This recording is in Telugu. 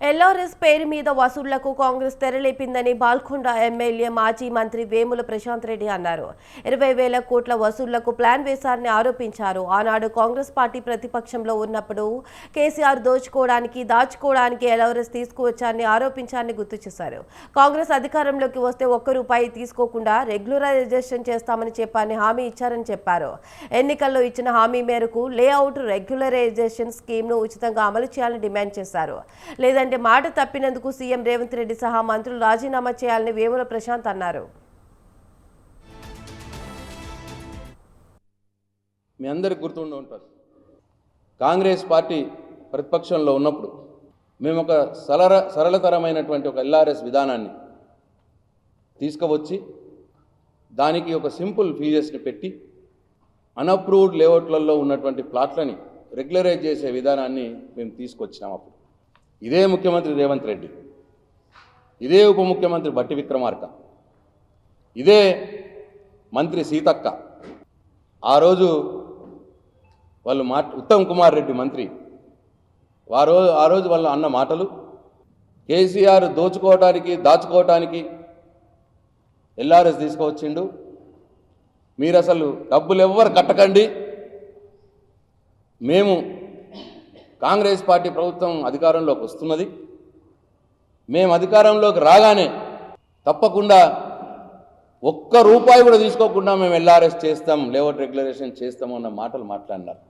ఎల్ఆర్ఎస్ పేరు మీద వసూళ్ళకు కాంగ్రెస్ తెరలేపిందని బాల్కొండ ఎమ్మెల్యే మాజీ మంత్రి వేముల ప్రశాంత్ రెడ్డి అన్నారు. ఇరవై వేల కోట్ల వసూళ్ళకు ప్లాన్ వేశారని ఆరోపించారు. ఆనాడు కాంగ్రెస్ పార్టీ ప్రతిపక్షంలో ఉన్నప్పుడు కేసీఆర్ దోచుకోవడానికి దాచుకోవడానికి ఎల్ఆర్ఎస్ తీసుకువచ్చారని ఆరోపించారని గుర్తు చేశారు. కాంగ్రెస్ అధికారంలోకి వస్తే ఒక్క రూపాయి తీసుకోకుండా రెగ్యులరైజేషన్ చేస్తామని చెప్పారని హామీ ఇచ్చారని చెప్పారు. ఎన్నికల్లో ఇచ్చిన హామీ మేరకు లేఅవుట్ రెగ్యులరైజేషన్ స్కీమ్ను ఉచితంగా అమలు చేయాలని డిమాండ్ చేశారు. లేదా లేదంటే మాట తప్పినందుకు సీఎం రేవంత్ రెడ్డి సహా మంత్రులు రాజీనామా చేయాలని వేముల ప్రశాంత్ అన్నారు. మీ అందరికి గుర్తుండి ఉంటారు కాంగ్రెస్ పార్టీ ప్రతిపక్షంలో ఉన్నప్పుడు మేము ఒక సరళ సరళతరమైనటువంటి ఒక ఎల్ఆర్ఎస్ విధానాన్ని తీసుకువచ్చి దానికి ఒక సింపుల్ ఫీజెస్ని పెట్టి అన్అప్రూవ్డ్ లేఅవుట్లలో ఉన్నటువంటి ప్లాట్లని రెగ్యులరైజ్ చేసే విధానాన్ని మేము తీసుకొచ్చినాం అప్పుడు. ఇదే ముఖ్యమంత్రి రేవంత్ రెడ్డి ఇదే ఉప ముఖ్యమంత్రి బట్టి విక్రమార్క ఇదే మంత్రి సీతక్క. ఆ రోజు వాళ్ళు మాట ఉత్తమ్ కుమార్ రెడ్డి మంత్రి ఆ రోజు ఆ రోజు వాళ్ళు అన్న మాటలు కేసీఆర్ దోచుకోవటానికి దాచుకోవటానికి ఎల్ఆర్ఎస్ తీసుకువచ్చిండు. మీరు అసలు డబ్బులు ఎవ్వరు కట్టకండి. మేము కాంగ్రెస్ పార్టీ ప్రభుత్వం అధికారంలోకి వస్తున్నది. మేము అధికారంలోకి రాగానే తప్పకుండా ఒక్క రూపాయి కూడా తీసుకోకుండా మేము ఎల్ఆర్ఎస్ చేస్తాం లేవర్ రెగ్యులరేషన్ చేస్తాం అన్న మాటలు మాట్లాడినారు.